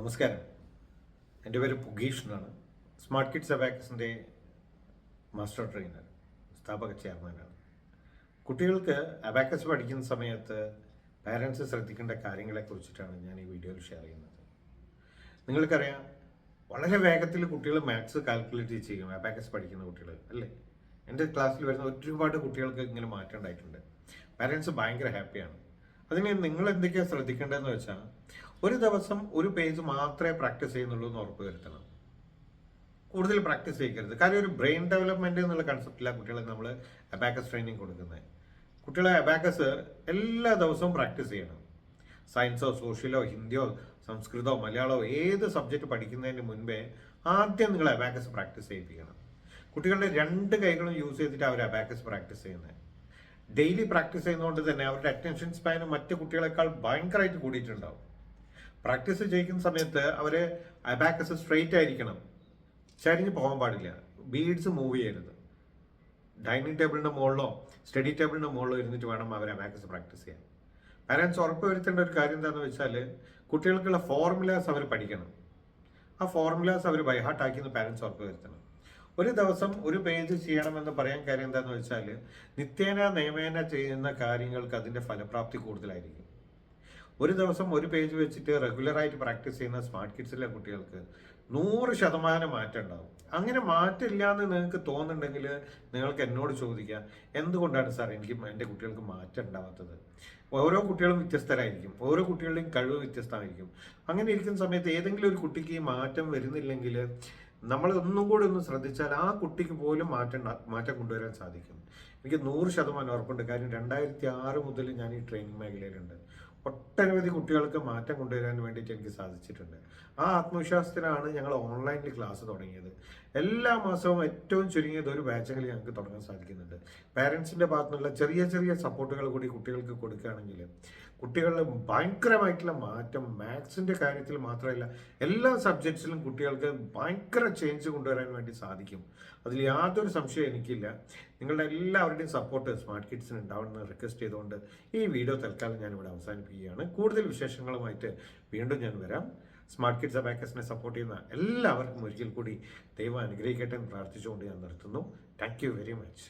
നമസ്കാരം. എന്റെ പേര് പുഗീഷ് എന്നാണ്. സ്മാർട്ട് കിഡ്സ് അബാക്കസിന്റെ മാസ്റ്റർ ട്രെയിനർ സ്ഥാപക ചെയർമാനാണ്. കുട്ടികൾക്ക് അബാക്കസ് പഠിക്കുന്ന സമയത്ത് പാരൻസ് ശ്രദ്ധിക്കേണ്ട കാര്യങ്ങളെ കുറിച്ചിട്ടാണ് ഞാൻ ഈ വീഡിയോയിൽ ഷെയർ ചെയ്യുന്നത്. നിങ്ങൾക്കറിയാം വളരെ വേഗത്തിൽ കുട്ടികൾ മാത്സ് കാൽക്കുലേറ്റ് ചെയ്യും അബാക്കസ് പഠിക്കുന്ന കുട്ടികൾ അല്ലേ? എന്റെ ക്ലാസ്സിൽ വരുന്ന ഒരുപാട് കുട്ടികൾക്ക് ഇങ്ങനെ മാറ്റം ഉണ്ടായിട്ടുണ്ട്. പാരൻസ് ഭയങ്കര ഹാപ്പിയാണ് അതിന് നിങ്ങൾ എന്തൊക്കെയാണ് ശ്രദ്ധിക്കേണ്ടതെന്ന് വെച്ചാൽ ഒരു ദിവസം ഒരു പേജ് മാത്രമേ പ്രാക്ടീസ് ചെയ്യുന്നുള്ളൂ എന്ന് ഉറപ്പ് വരുത്തണം. കൂടുതൽ പ്രാക്ടീസ് ചെയ്യിക്കരുത് കാര്യം ഒരു ബ്രെയിൻ ഡെവലപ്മെന്റ് എന്നുള്ള കൺസെപ്റ്റിലാണ് കുട്ടികളെ നമ്മൾ അബാക്കസ് ട്രെയിനിങ് കൊടുക്കുന്നത്. കുട്ടികളെ അബാക്കസ് എല്ലാ ദിവസവും പ്രാക്ടീസ് ചെയ്യണം. സയൻസോ സോഷ്യലോ ഹിന്ദിയോ സംസ്കൃതമോ മലയാളമോ ഏത് സബ്ജക്റ്റ് പഠിക്കുന്നതിന് മുൻപേ ആദ്യം നിങ്ങൾ അബാക്കസ് പ്രാക്ടീസ് ചെയ്യിപ്പിക്കണം. കുട്ടികളുടെ രണ്ട് കൈകളും യൂസ് ചെയ്തിട്ട് അവർ അബാക്കസ് പ്രാക്ടീസ് ചെയ്യുന്നത് ഡെയിലി പ്രാക്ടീസ് ചെയ്യുന്നതുകൊണ്ട് തന്നെ അവരുടെ അറ്റൻഷൻ സ്പാനും മറ്റു കുട്ടികളെക്കാൾ ഭയങ്കരമായിട്ട് കൂടിയിട്ടുണ്ടാവും. പ്രാക്ടീസ് ചെയ്യിക്കുന്ന സമയത്ത് അവർ അബാക്കസ് സ്ട്രെയിറ്റ് ആയിരിക്കണം. ചരിഞ്ഞ് പോകാൻ പാടില്ല. ബീഡ്സ് മൂവ് ചെയ്യരുത്. ഡൈനിങ് ടേബിളിന്റെ മുകളിലോ സ്റ്റഡി ടേബിളിന്റെ മുകളിലോ ഇരുന്നിട്ട് വേണം അവർ അബാക്കസ് പ്രാക്ടീസ് ചെയ്യാൻ. പാരൻസ് ഉറപ്പുവരുത്തേണ്ട ഒരു കാര്യം എന്താണെന്ന് വെച്ചാൽ കുട്ടികൾക്കുള്ള ഫോർമുലാസ് അവർ പഠിക്കണം. ആ ഫോർമുലാസ് അവർ ബൈഹാർട്ടാക്കിയെന്ന് പാരൻസ് ഉറപ്പുവരുത്തണം ഒരു ദിവസം ഒരു പേജ് ചെയ്യണമെന്ന് പറയാൻ കാര്യം എന്താണെന്ന് വെച്ചാൽ നിത്യേന നിയമേന ചെയ്യുന്ന കാര്യങ്ങൾക്ക് അതിന്റെ ഫലപ്രാപ്തി കൂടുതലായിരിക്കും. ഒരു ദിവസം ഒരു പേജ് വെച്ചിട്ട് റെഗുലറായിട്ട് പ്രാക്ടീസ് ചെയ്യുന്ന സ്മാർട്ട് കിഡ്സിലെ കുട്ടികൾക്ക് നൂറ് ശതമാനം മാറ്റം ഉണ്ടാവും. അങ്ങനെ മാറ്റമില്ല എന്ന് നിങ്ങൾക്ക് തോന്നുന്നുണ്ടെങ്കിൽ നിങ്ങൾക്ക് എന്നോട് ചോദിക്കാം എന്തുകൊണ്ടാണ് സാർ എനിക്ക് എന്റെ കുട്ടികൾക്ക് മാറ്റം ഉണ്ടാവാത്തത്? ഓരോ കുട്ടികളും വ്യത്യസ്തരായിരിക്കും ഓരോ കുട്ടികളുടെയും കഴിവ് വ്യത്യസ്തമായിരിക്കും. അങ്ങനെ ഇരിക്കുന്ന സമയത്ത് ഏതെങ്കിലും ഒരു കുട്ടിക്ക് മാറ്റം വരുന്നില്ലെങ്കിൽ നമ്മൾ ഒന്നും കൂടി ഒന്ന് ശ്രദ്ധിച്ചാൽ ആ കുട്ടിക്ക് പോലും മാറ്റം മാറ്റം കൊണ്ടുവരാൻ സാധിക്കും. എനിക്ക് നൂറ് ശതമാനം ഉറപ്പുണ്ട്. കാര്യം രണ്ടായിരത്തി ആറ് മുതൽ ഞാൻ ഈ ട്രെയിനിങ് മേഖലയിലുണ്ട്. ഒട്ടനവധി കുട്ടികൾക്ക് മാറ്റം കൊണ്ടുവരാൻ വേണ്ടിയിട്ട് എനിക്ക് സാധിച്ചിട്ടുണ്ട്. ആ ആത്മവിശ്വാസത്തിലാണ് ഞങ്ങൾ ഓൺലൈനിൽ ക്ലാസ് തുടങ്ങിയത്. എല്ലാ മാസവും ഏറ്റവും ചുരുങ്ങിയത് ഒരു ബാച്ചെങ്കിലും ഞങ്ങൾക്ക് തുടങ്ങാൻ സാധിക്കുന്നുണ്ട്. പാരൻസിന്റെ ഭാഗത്തുനിന്നുള്ള ചെറിയ ചെറിയ സപ്പോർട്ടുകൾ കൂടി കുട്ടികൾക്ക് കൊടുക്കുകയാണെങ്കിൽ കുട്ടികളിൽ ഭയങ്കരമായിട്ടുള്ള മാറ്റം മാത്സിന്റെ കാര്യത്തിൽ മാത്രമല്ല എല്ലാ സബ്ജക്ട്സിലും കുട്ടികൾക്ക് ഭയങ്കര ചേഞ്ച് കൊണ്ടുവരാൻ വേണ്ടി സാധിക്കും. അതിൽ യാതൊരു സംശയം എനിക്കില്ല. നിങ്ങളുടെ എല്ലാവരുടെയും സപ്പോർട്ട് സ്മാർട്ട് കിഡ്സിന് ഉണ്ടാവണമെന്ന് റിക്വസ്റ്റ് ചെയ്തുകൊണ്ട് ഈ വീഡിയോ തൽക്കാലം ഞാനിവിടെ ഇവിടെ അവസാനിപ്പിക്കുകയാണ് കൂടുതൽ വിശേഷങ്ങളുമായിട്ട് വീണ്ടും ഞാൻ വരാം. സ്മാർട്ട് കിഡ്സ് അബാക്കസിനെ സപ്പോർട്ട് ചെയ്യുന്ന എല്ലാവർക്കും ഒരിക്കൽ കൂടി ദൈവം അനുഗ്രഹിക്കട്ടെ എന്ന് പ്രാർത്ഥിച്ചുകൊണ്ട് ഞാൻ നിർത്തുന്നു. Thank you very much